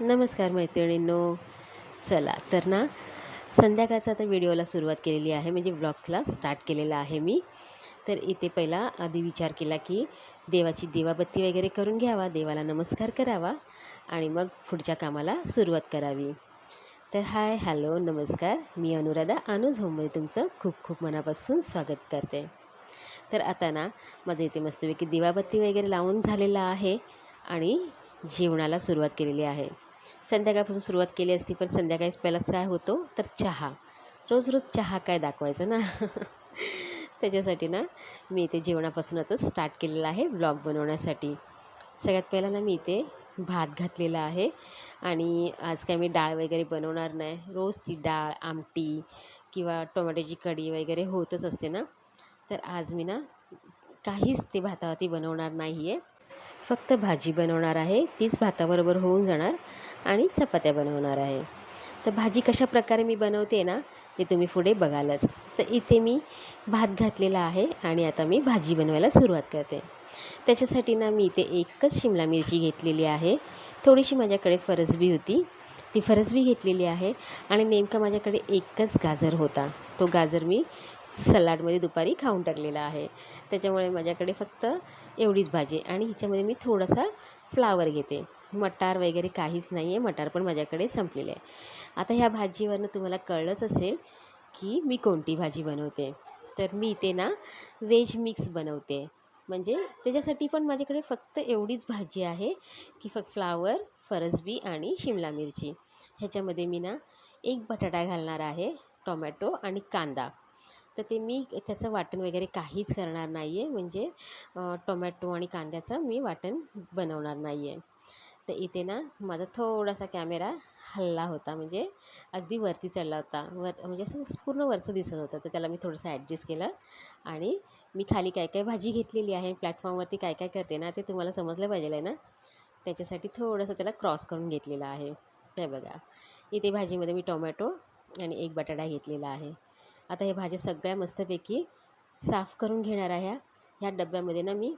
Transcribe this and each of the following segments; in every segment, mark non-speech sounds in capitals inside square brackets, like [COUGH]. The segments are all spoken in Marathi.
नमस्कार मैत्रिणींनो. चला तर ना संध्याकाळचा आता व्हिडिओला सुरुवात केलेली आहे म्हणजे ब्लॉग्सला स्टार्ट केलेला आहे मी. तर इथे पहिला आधी विचार केला की देवाची दिवाबत्ती वगैरे करून घ्यावा देवाला नमस्कार करावा आणि मग पुढच्या कामाला सुरुवात करावी. तर हाय हॅलो नमस्कार. मी अनुराधा अनुज होममध्ये तुमचं खूप खूप मनापासून स्वागत करते. तर आता ना माझं इथे मस्तपैकी दिवाबत्ती वगैरे लावून झालेला आहे आणि जेवणाला सुरुवात केलेली आहे. संध्याकाळपासून सुरुवात केली असती पण संध्याकाळीच पहिलाच काय होतो. तर चहा. रोज रोज चहा काय दाखवायचा ना? [LAUGHS] त्याच्यासाठी ना मी इथे जेवणापासून आता स्टार्ट केलेला आहे ब्लॉग बनवण्यासाठी. सगळ्यात पहिला ना मी इथे भात घातलेला आहे आणि आज काय मी डाळ वगैरे बनवणार नाही. रोज ती डाळ आमटी किंवा टोमॅटोची कढी वगैरे होतच असते ना? तर आज मी ना काहीच ते भातावरती बनवणार नाही आहे फक्त भाजी बनवणार आहे. तीच भाताबरोबर होऊन जाणार. आणि चपात्या बनवणार आहे. तर भाजी कशा प्रकारे मी बनवते ना ते तुम्ही पुढे बघालच. तर इथे मी भात घातलेला आहे आणि आता मी भाजी बनवायला सुरुवात करते. त्याच्यासाठी ना मी इथे एकच शिमला मिरची घेतलेली आहे. थोडीशी माझ्याकडे फरसबी होती. ती फरसबी घेतलेली आहे आणि नेमका माझ्याकडे एकच गाजर होता. तो गाजर मी सलाडमध्ये दुपारी खाऊन टाकलेला आहे. त्याच्यामुळे माझ्याकडे फक्त एवढीच भाजी आणि हिच्यामध्ये मी थोडासा फ्लावर घेते. मटार वगैरे काहीच नाही आहे. मटार पण माझ्याकडे संपलेले आहे. आता ह्या भाजीवरनं तुम्हाला कळलंच असेल की मी कोणती भाजी बनवते. तर मी इथे ना व्हेज मिक्स बनवते. म्हणजे त्याच्यासाठी पण माझ्याकडे फक्त एवढीच भाजी आहे की फक्त फ्लावर फरसबी आणि शिमला मिरची. ह्याच्यामध्ये मी ना एक बटाटा घालणार आहे टोमॅटो आणि कांदा. तर ते मी त्याचं वाटण वगैरे काहीच करणार नाही आहे म्हणजे टोमॅटो आणि कांद्याचं मी वाटण बनवणार नाही आहे तर इथे ना माझा थोडासा कॅमेरा हल्ला होता म्हणजे अगदी वरती चढला होता. वर म्हणजे असं पूर्ण वरचं दिसत होतं. तर त्याला मी थोडंसं ॲडजस्ट केलं आणि मी खाली काय काय भाजी घेतलेली आहे प्लॅटफॉर्मवरती काय काय करते ना ते तुम्हाला समजलं पाहिजे आहे ना? त्याच्यासाठी थोडंसं त्याला क्रॉस करून घेतलेलं आहे. ते बघा इथे भाजीमध्ये मी टोमॅटो आणि एक बटाटा घेतलेला आहे. आता हे भाज्या सगळ्या मस्तपैकी साफ करून घेणार आहे. ह्या डब्यामध्ये ना मी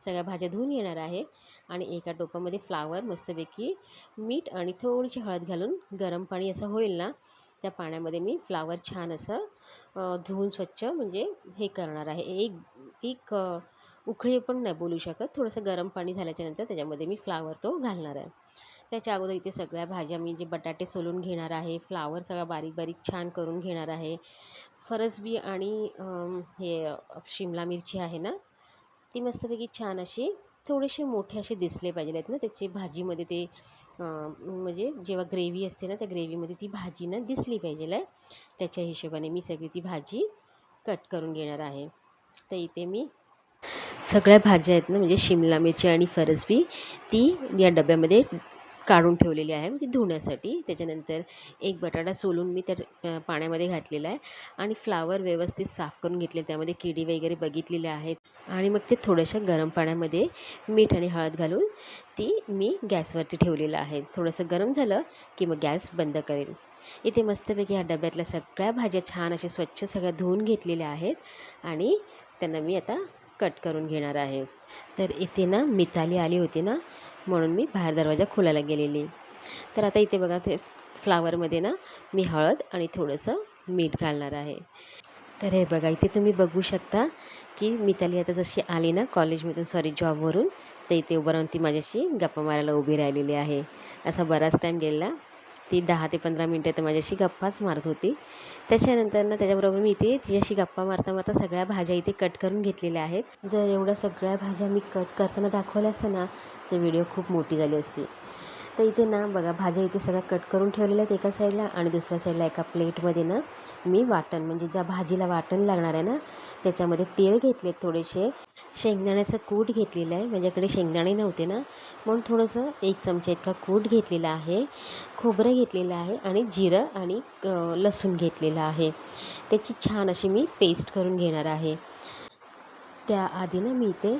सगळ्या भाज्या धुवून येणार आहे. आणि एका टोपामध्ये फ्लावर मस्तपैकी मीठ आणि थोडीशी हळद घालून गरम पाणी असं होईल ना त्या पाण्यामध्ये मी फ्लावर छान असं धुवून स्वच्छ म्हणजे हे करणार आहे. एक एक उखळी पण नाही बोलू शकत. थोडंसं गरम पाणी झाल्याच्यानंतर त्याच्यामध्ये मी फ्लावर तो घालणार आहे. त्याच्या अगोदर इथे सगळ्या भाज्या मी जे बटाटे सोलून घेणार आहे फ्लावर सगळा बारीक बारीक छान करून घेणार आहे. फरसबी आणि हे शिमला मिरची आहे ना ती मस्तपैकी छान अशी थोडेसे मोठे असे दिसले पाहिजे आहेत ना. त्याची भाजीमध्ये ते म्हणजे जेव्हा ग्रेव्ही असते ना त्या ग्रेव्हीमध्ये ती भाजी ना दिसली पाहिजे आहे. त्याच्या हिशोबाने मी सगळी ती भाजी कट करून घेणार आहे. तर इथे मी सगळ्या भाज्या आहेत ना म्हणजे शिमला मिरची आणि फरसबी ती या डब्यामध्ये काढून ठेवलेली आहे म्हणजे धुण्यासाठी. त्याच्यानंतर एक बटाटा सोलून मी त्या पाण्यामध्ये घातलेला आहे आणि फ्लावर व्यवस्थित साफ करून घेतले. त्यामध्ये किडी वगैरे बघितलेले आहेत. आणि मग ते थोड्याशा गरम पाण्यामध्ये मीठ आणि हळद घालून ती मी गॅसवरती ठेवलेलं आहे. थोडंसं गरम झालं की मग गॅस बंद करेल इथे मस्तपैकी ह्या डब्यातल्या सगळ्या भाज्या छान अशा स्वच्छ सगळ्या धुवून घेतलेल्या आहेत आणि त्यांना मी आता कट करून घेणार आहे. तर इथे ना मिताली आली होती ना म्हणून मी बाहेर दरवाजा खोलायला गेलेली. तर आता इथे बघा ते फ्लावरमध्ये ना मी हळद आणि थोडंसं मीठ घालणार आहे. तर हे बघा इथे तुम्ही बघू शकता की मिताली आता जशी आली ना कॉलेजमधून सॉरी जॉबवरून तर इथे उभं राहून ती माझ्याशी गप्पा मारायला उभी राहिलेली आहे. असा बराच टाईम गेलेला ती दहा ते पंधरा मिनटं तर माझ्याशी गप्पाच मारत होती. त्याच्यानंतर ना त्याच्याबरोबर मी इथे तिच्याशी गप्पा मारता मारता सगळ्या भाज्या इथे कट करून घेतलेल्या आहेत. जर एवढ्या सगळ्या भाज्या मी कट करताना दाखवल्या असतं ना तर व्हिडिओ खूप मोठी झाली असती. तर इथे ना बघा भाज्या इथे सगळ्या कट करून ठेवलेल्या आहेत एका साईडला आणि दुसऱ्या साईडला एका प्लेटमध्ये ना मी वाटण म्हणजे ज्या भाजीला वाटण लागणार आहे ना त्याच्यामध्ये तेल घेतले थोडेसे. शेंगदाण्याचं कूट घेतलेलं आहे. म्हणजे माझ्याकडे शेंगदाणे नव्हते ना. म्हणून थोडंसं एक चमचा इतका कूट घेतलेला आहे. खोबरं घेतलेलं आहे आणि जिरं आणि लसूण घेतलेलं आहे. त्याची छान अशी मी पेस्ट करून घेणार आहे. त्याआधी ना मी इथे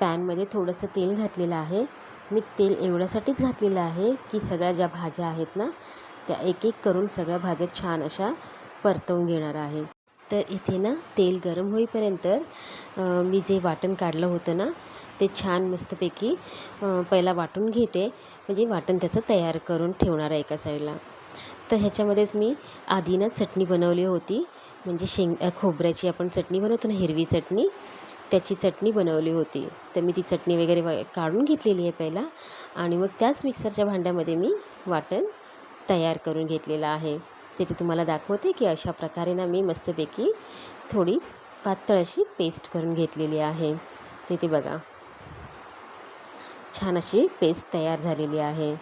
पॅनमध्ये थोडंसं तेल घातलेलं आहे. मी तेल एवढ्यासाठीच घातलेलं आहे की सगळ्या ज्या भाज्या आहेत ना त्या एक एक करून सगळ्या भाज्या छान अशा परतवून घेणार आहे. तर इथे ना तेल गरम होईपर्यंत मी जे वाटण काढलं होतं ना ते छान मस्तपैकी पहिला वाटून घेते. म्हणजे वाटण त्याचं तयार करून ठेवणार आहे एका साईडला. तर ह्याच्यामध्येच मी आधी ना चटणी बनवली होती. म्हणजे शेंग खोबऱ्याची आपण चटणी बनवतो ना हिरवी चटणी त्याची चटणी बनवली होती. तर मी ती चटणी वगैरे व काढून घेतलेली आहे पहिला. आणि मग त्याच मिक्सरच्या भांड्यामध्ये मी वाटण तयार करून घेतलेलं आहे. तिथे तुम्हाला दाखवते की अशा प्रकारे ना मी मस्तपैकी थोडी पातळ अशी पेस्ट करून घेतलेली आहे. तिथे बघा. छान अशी पेस्ट तयार झालेली आहे.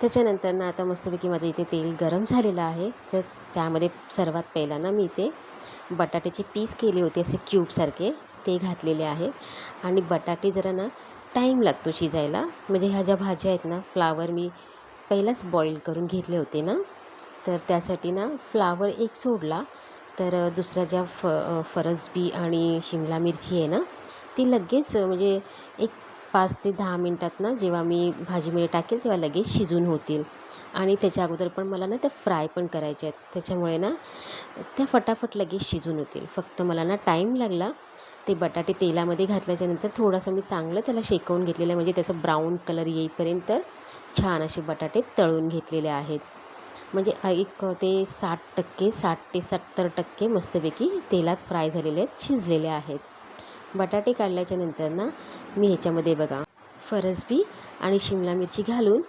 त्याच्यानंतर ना आता मस्तपैकी माझं इथे तेल गरम झालेलं आहे. तर त्यामध्ये सर्वात पहिला ना मी इथे बटाट्याचे पीस केले होते असे क्यूबसारखे ते घातलेले आहेत. आणि बटाटे जरा ना टाईम लागतो शिजायला. म्हणजे ह्या ज्या भाज्या आहेत ना फ्लावर मी पहिलाच बॉईल करून घेतले होते ना. तर त्यासाठी ना फ्लावर एक सोडला. तर दुसऱ्या ज्या फ फरसबी आणि शिमला मिरची आहे ना ती लगेच म्हणजे एक पाच ते दहा मिनटात ना जेव्हा मी भाजीमध्ये टाकेल तेव्हा लगेच शिजून होतील. आणि त्याच्या अगोदर पण मला ना त्या फ्राय पण करायच्या आहेत. त्याच्यामुळे ना त्या फटाफट लगेच शिजून होतील. फक्त मला ना टाईम लागला. ते बटाटे तेलामध्ये घातल्याच्यानंतर थोडासा मी चांगलं त्याला शेकवून घेतलेलं आहे. म्हणजे त्याचा ब्राऊन कलर येईपर्यंत छान असे बटाटे तळून घेतलेले आहेत. म्हणजे एक ते साठ टक्के साठ ते सत्तर टक्के मस्तपैकी तेलात फ्राय झालेले आहेत शिजलेले आहेत. बटाटे काढल्याच्या नंतर ना मी ह्याच्यामध्ये बघा फरसबी आणि शिमला मिरची घालून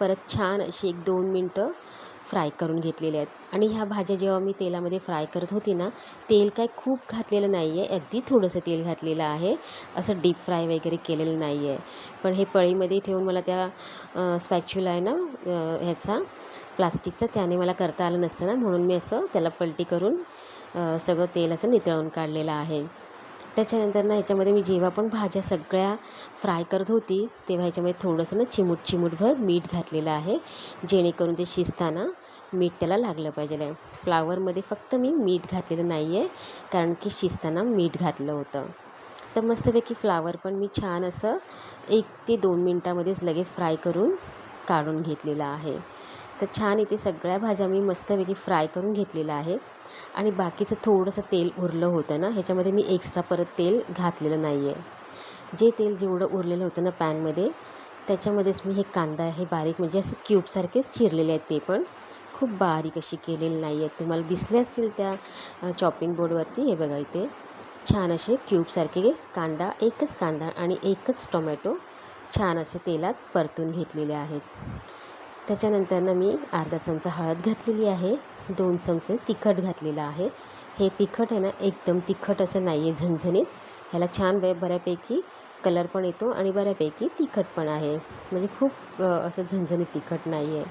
परत छान अशी एक दोन मिनटं फ्राय करून घेतलेले आहेत. आणि ह्या भाज्या जेव्हा मी तेलामध्ये फ्राय करत होती ना तेल काय खूप घातलेलं नाही आहे अगदी थोडंसं तेल घातलेलं आहे. असं डीप फ्राय वगैरे केलेलं नाही आहे पण हे पळीमध्ये ठेवून मला त्या स्पॅच्युला आहे ना ह्याचा प्लास्टिकचा त्याने मला करता आलं नसतं ना म्हणून मी असं त्याला पलटी करून सगळं तेल असं नितळून काढलेलं आहे. त्याच्यानंतर ना ह्याच्यामध्ये मी जेव्हा पण भाज्या सगळ्या फ्राय करत होती तेव्हा ह्याच्यामध्ये थोडंसं ना चिमूट चिमूटभर मीठ घातलेलं आहे जेणेकरून ते शिजताना मीठ त्याला लागलं पाहिजे आहे. फ्लावरमध्ये फक्त मी मीठ घातलेलं नाही आहे कारण की शिजताना मीठ घातलं होतं. तर मस्तपैकी फ्लावर पण मी छान असं एक ते दोन मिनटामध्येच लगेच फ्राय करून काढून घेतलेलं आहे. तर छान इथे सगळ्या भाज्या मी मस्तपैकी फ्राय करून घेतलेलं आहे. आणि बाकीचं थोडंसं तेल उरलं होतं ना ह्याच्यामध्ये मी एक्स्ट्रा परत तेल घातलेलं नाही आहे जे तेल जेवढं उरलेलं होतं ना पॅनमध्ये त्याच्यामध्येच मी हे कांदा हे बारीक म्हणजे असं क्यूबसारखेच चिरलेले आहेत ते पण. खूप बारीक अशी केलेली नाही आहेत तुम्हाला दिसले असतील त्या चॉपिंग बोर्डवरती हे बघा इथे. छान असे क्यूबसारखे कांदा एकच कांदा आणि एकच टोमॅटो छान असे तेलात परतून घेतलेले आहेत. त्याच्यानंतरनं मी अर्धा चमचा हळद घातलेली आहे दोन चमचे तिखट घातलेलं आहे. हे तिखट आहे ना एकदम तिखट असं नाही आहे झणझणीत. ह्याला छान ब बऱ्यापैकी कलर पण येतो आणि बऱ्यापैकी तिखट पण आहे. म्हणजे खूप असं झणझणीत तिखट नाही आहे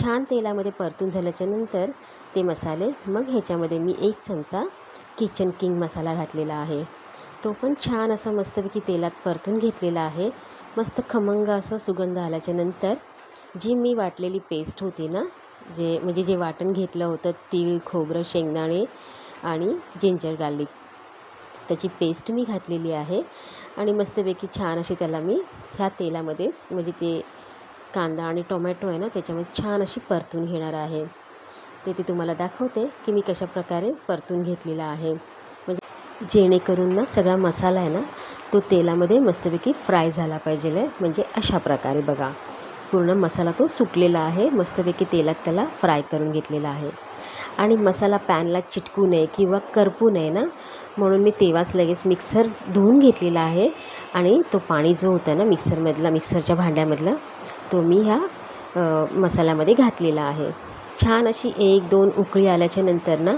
छान तेलामध्ये परतून झाल्याच्यानंतर ते मसाले मग ह्याच्यामध्ये मी एक चमचा किचन किंग मसाला घातलेला आहे. तो पण छान असा मस्तपैकी तेलात परतून घेतलेला आहे. मस्त खमंग असा सुगंध आल्याच्यानंतर जी मी वाटलेली पेस्ट होती ना जे म्हणजे जे वाटण घेतलं होतं तीळ खोबरं शेंगदाणे आणि जिंजर गार्लिक त्याची पेस्ट मी घातलेली आहे आणि मस्तपैकी छान अशी त्याला मी ह्या तेलामध्येच म्हणजे ते कांदा आणि टोमॅटो आहे ना त्याच्यामध्ये छान अशी परतून घेणार आहे. ते ते तुम्हाला दाखवते की मी कशा प्रकारे परतून घेतलेला आहे. म्हणजे जेणेकरून ना सगळा मसाला आहे ना तो तेलामध्ये मस्तपैकी फ्राय झाला पाहिजे म्हणजे अशा प्रकारे बघा. पूर्ण मसाला तो सुकलेला आहे. मस्तपैकी तेलात त्याला फ्राय करून घेतलेला आहे. आणि मसाला पॅनला चिटकू नये किंवा करपू नये ना म्हणून मी तेव्हाच लगेच मिक्सर धुवून घेतलेला आहे. आणि तो पाणी जो होता ना मिक्सरमधला मिक्सरच्या भांड्यामधला तो मी ह्या मसाल्यामध्ये घातलेला आहे. छान अशी एक दोन उकळी आल्याच्यानंतर ना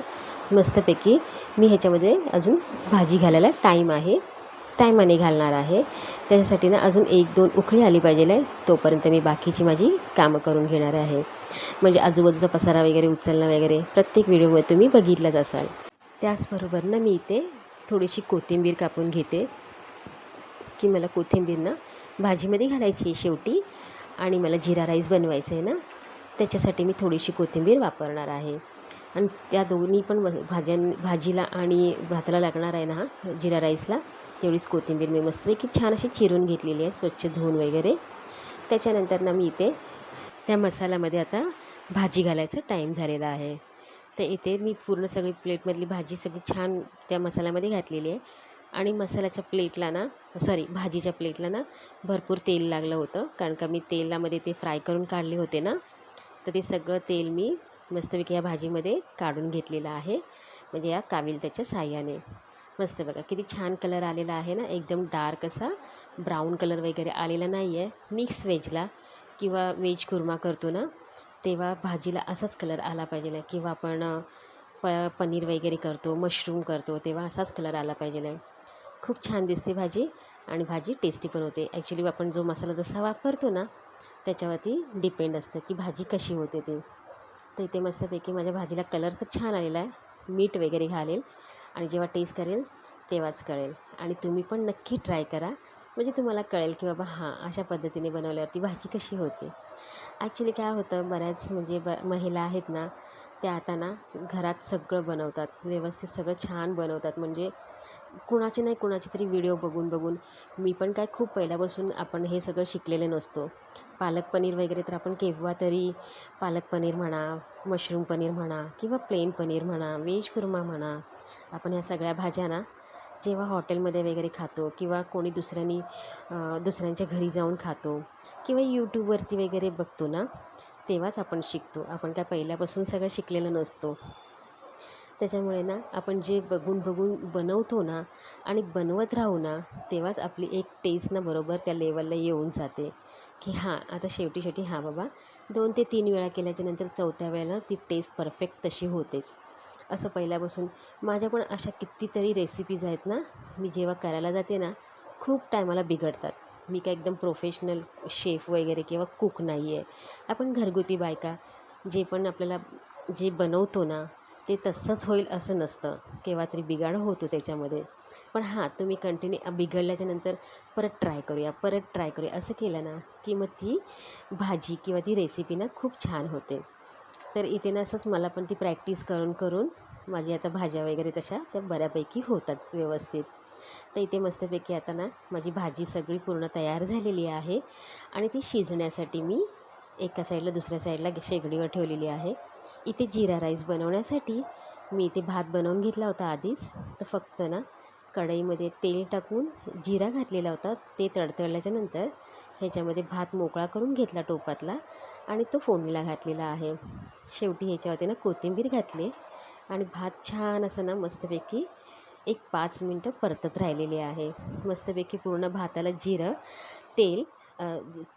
मस्तपैकी मी ह्याच्यामध्ये अजून भाजी घालायला टाईम आहे. टायमाने घालणार आहे. त्याच्यासाठी ना अजून एक दोन उकळी आली पाहिजे आहे. तोपर्यंत मी बाकीची माझी कामं करून घेणार आहे. म्हणजे आजूबाजूचा पसारा वगैरे उचलणं वगैरे प्रत्येक व्हिडिओमध्ये तुम्ही बघितलंच असाल. त्याचबरोबर ना मी इथे थोडीशी कोथिंबीर कापून घेते. की मला कोथिंबीर ना भाजीमध्ये घालायची आहे शेवटी. आणि मला जिरा राईस बनवायचं आहे ना त्याच्यासाठी मी थोडीशी कोथिंबीर वापरणार आहे. आणि त्या दोन्ही पण भाज्यां भाजीला आणि भाताला लागणार आहे ना हा जिरा राईसला. तेवढीच कोथिंबीर मी मस्तपैकी छान अशी चिरून घेतलेली आहे स्वच्छ धुवून वगैरे. त्याच्यानंतर ना मी इथे त्या मसाल्यामध्ये आता भाजी घालायचा टाईम झालेला आहे. तर इथे मी पूर्ण सगळी प्लेटमधली भाजी सगळी छान त्या मसाल्यामध्ये घातलेली आहे. आणि मसाल्याच्या प्लेटला ना सॉरी भाजीच्या प्लेटला ना भरपूर तेल लागलं होतं. कारण का मी तेलामध्ये ते फ्राय करून काढले होते ना तर ते सगळं तेल मी मस्तपैकी या भाजीमध्ये काढून घेतलेला आहे. म्हणजे या काविल त्याच्या साह्याने. मस्त बघा किती छान कलर आलेला आहे ना. एकदम डार्क असा ब्राऊन कलर वगैरे आलेला नाही आहे मिक्स व्हेजला किंवा व्हेज कुर्मा करतो ना तेव्हा भाजीला असाच कलर आला पाहिजे किंवा आपण प पनीर वगैरे करतो मशरूम करतो तेव्हा असाच कलर आला पाहिजे खूप छान दिसते भाजी आणि भाजी टेस्टी पण होते. ॲक्च्युली आपण जो मसाला जसा वापरतो ना त्याच्यावरती डिपेंड असतं की भाजी कशी होते ती. तर इथे मस्तपैकी माझ्या भाजीला कलर तर छान आलेला आहे. मीठ वगैरे घालेल आणि जेव्हा टेस्ट करेल तेव्हाच कळेल. आणि तुम्ही पण नक्की ट्राय करा. म्हणजे तुम्हाला कळेल की बाबा हां अशा पद्धतीने बनवल्यावरती भाजी कशी होते. ॲक्च्युली काय होतं बऱ्याच म्हणजे ब महिला आहेत ना त्या आता ना घरात सगळं बनवतात. व्यवस्थित सगळं छान बनवतात. म्हणजे कुणाचे नाही कुणाचे तरी व्हिडिओ बघून बघून. मी पण काय खूप पहिल्यापासून आपण हे सगळं शिकलेले नसतो. पालक पनीर वगैरे तर आपण केव्हा तरी पालक पनीर म्हणा मशरूम पनीर म्हणा किंवा प्लेन पनीर म्हणा व्हेज कुर्मा म्हणा आपण ह्या सगळ्या भाज्या ना जेव्हा हॉटेलमध्ये वगैरे खातो किंवा कोणी दुसऱ्यांनी दुसऱ्यांच्या घरी जाऊन खातो किंवा यूट्यूबवरती वगैरे बघतो ना तेव्हाच आपण शिकतो. आपण काय पहिल्यापासून सगळं शिकलेलं नसतो. त्याच्यामुळे ना आपण जे बघून बघून बनवतो ना आणि बनवत राहू ना तेव्हाच आपली एक टेस्ट ना बरोबर त्या लेवलला येऊन जाते. की हां आता शेवटी शेवटी हां बाबा दोन ते तीन वेळा केल्याच्यानंतर चौथ्या वेळेला ती टेस्ट परफेक्ट तशी होतेच. असं पहिल्यापासून. माझ्या पण अशा कितीतरी रेसिपीज आहेत ना मी जेव्हा करायला जाते ना खूप टायमाला बिघडतात. मी काय एकदम प्रोफेशनल शेफ वगैरे किंवा कुक नाही आहे आपण घरगुती बायका जे पण आपल्याला जे बनवतो ना ते तसंच होईल असं नसतं. केव्हा तरी बिघाड होतो त्याच्यामध्ये. पण हां तुम्ही कंटिन्यू बिघडल्याच्यानंतर परत ट्राय करूया परत ट्राय करूया. असं केलं ना की मग ती भाजी किंवा ती रेसिपी ना खूप छान होते. तर इथे ना असंच मला पण ती प्रॅक्टिस करून करून माझी आता भाज्या वगैरे तशा त्या बऱ्यापैकी होतात व्यवस्थित. तर इथे मस्तपैकी आता ना माझी भाजी सगळी पूर्ण तयार झालेली आहे आणि ती शिजण्यासाठी मी एका साईडला दुसऱ्या साईडला शेगडीवर ठेवलेली आहे. इथे जिरा राईस बनवण्यासाठी मी इथे भात बनवून घेतला होता आधीच. तर फक्त ना कढईमध्ये तेल टाकून जिरा घातलेला होता. ते तडतडल्याच्यानंतर ह्याच्यामध्ये भात मोकळा करून घेतला टोपातला आणि तो फोडणीला घातलेला आहे. शेवटी ह्याच्यावरती ना कोथिंबीर घातली आणि भात छान असं ना मस्तपैकी एक पाच मिनटं परतत राहिलेली आहे. मस्तपैकी पूर्ण भाताला जिरं तेल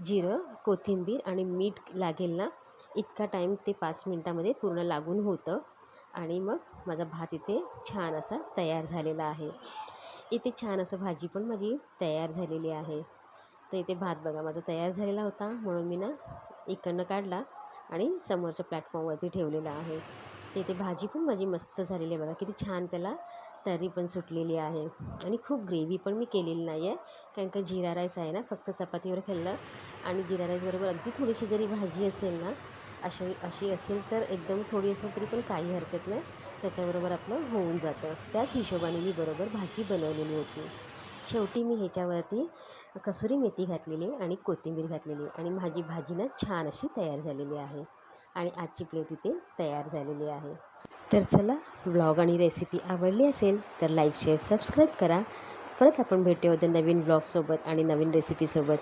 जिरं कोथिंबीर आणि मीठ लागेल ना इतका टाईम ते पाच मिनटामध्ये पूर्ण लागून होतं आणि मग माझा भात इथे छान असा तयार झालेला आहे. इथे छान असं भाजी पण माझी तयार झालेली आहे. तर इथे भात बघा माझा तयार झालेला होता. म्हणून मी ना इकडनं काढला आणि समोरच्या प्लॅटफॉर्मवरती ठेवलेला आहे. तर इथे भाजी पण माझी मस्त झालेली आहे बघा. किती छान त्याला तर्री पण सुटलेली आहे. आणि खूप ग्रेव्ही पण मी केलेली नाही आहे कारण का जिरा राईस आहे ना फक्त चपातीवर खाल्लं आणि जिरा राईसबरोबर अगदी थोडीशी जरी भाजी असेल ना अशी अशी असेल तर एकदम थोडी असेल तरी पण काही हरकत नाही. त्याच्याबरोबर आपलं होऊन जातं. त्याच हिशोबाने मी बरोबर भाजी बनवलेली होती. शेवटी मी ह्याच्यावरती कसुरी मेथी घातलेली आणि कोथिंबीर घातलेली आणि माझी भाजी ना छान अशी तयार झालेली आहे. आणि आजची प्लेट इथे तयार झालेली आहे. तर चला ब्लॉग आणि रेसिपी आवडली असेल तर लाईक शेअर सबस्क्राईब करा. परत आपण भेटूया नवीन ब्लॉगसोबत आणि नवीन रेसिपीसोबत